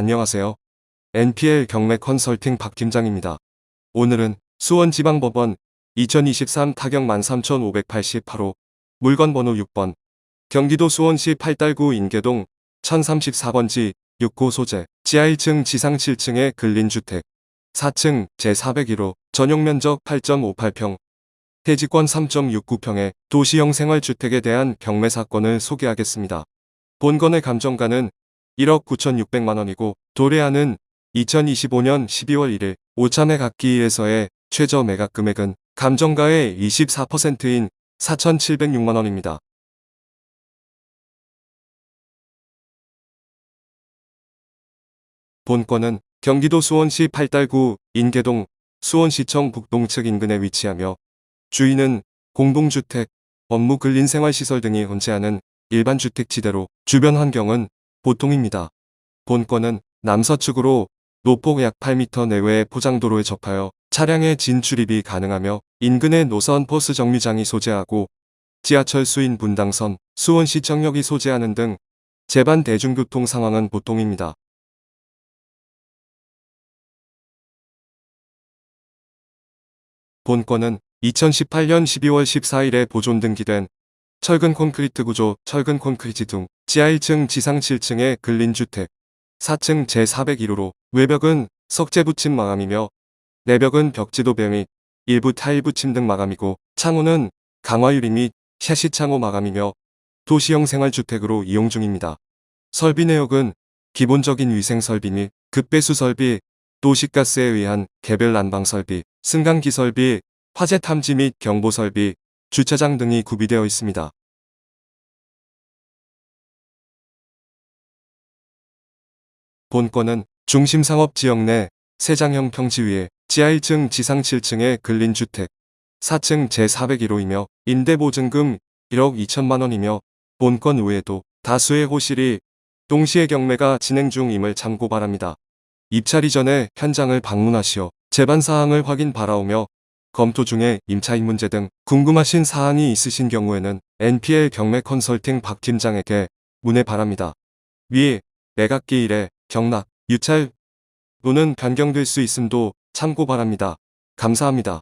안녕하세요. NPL 경매 컨설팅 박 팀장입니다. 오늘은 수원지방법원 2023 타경 13,588호 물건 번호 6번 경기도 수원시 8달구 인계동 1034번지 6호 소재 지하 1층 지상 7층의 근린주택 4층 제401호 전용 면적 8.58평 대지권 3.69평의 도시형 생활주택에 대한 경매 사건을 소개하겠습니다. 본건의 감정가는 1억 9,600만원이고 도래하는 2025년 12월 1일 오참의 각기에서의 최저 매각 금액은 감정가의 24%인 4,706만원입니다. 본건은 경기도 수원시 8달구 인계동 수원시청 북동측 인근에 위치하며 주인은 공동주택, 업무 근린생활시설 등이 혼재하는 일반 주택지대로 주변 환경은 보통입니다. 본건은 남서측으로 노폭 약 8m 내외의 포장도로에 접하여 차량의 진출입이 가능하며 인근의 노선 버스 정류장이 소재하고 지하철 수인 분당선, 수원시청역이 소재하는 등 제반 대중교통 상황은 보통입니다. 본건은 2018년 12월 14일에 보존 등기된 철근 콘크리트 구조, 철근 콘크리트 등 지하 1층, 지상 7층의 근린주택, 4층 제401호로 외벽은 석재 붙임 마감이며 내벽은 벽지도 뱀이 일부 타일 붙임 등 마감이고 창호는 강화 유리 및 샤시 창호 마감이며 도시형 생활주택으로 이용 중입니다. 설비 내역은 기본적인 위생 설비 및 급배수 설비, 도시가스에 의한 개별 난방 설비, 승강기 설비, 화재 탐지 및 경보 설비, 주차장 등이 구비되어 있습니다. 본건은 중심상업지역 내 세장형 평지 위에 지하 1층 지상 7층의 근린주택 4층 제401호이며 임대보증금 1억 2천만원이며 본건 외에도 다수의 호실이 동시에 경매가 진행 중임을 참고 바랍니다. 입찰 이 전에 현장을 방문하시어 재반사항을 확인 바라오며 검토 중에 임차인 문제 등 궁금하신 사항이 있으신 경우에는 NPL 경매 컨설팅 박 팀장에게 문의 바랍니다. 위 매각기 일에 경락, 유찰 또는 변경될 수 있음도 참고 바랍니다. 감사합니다.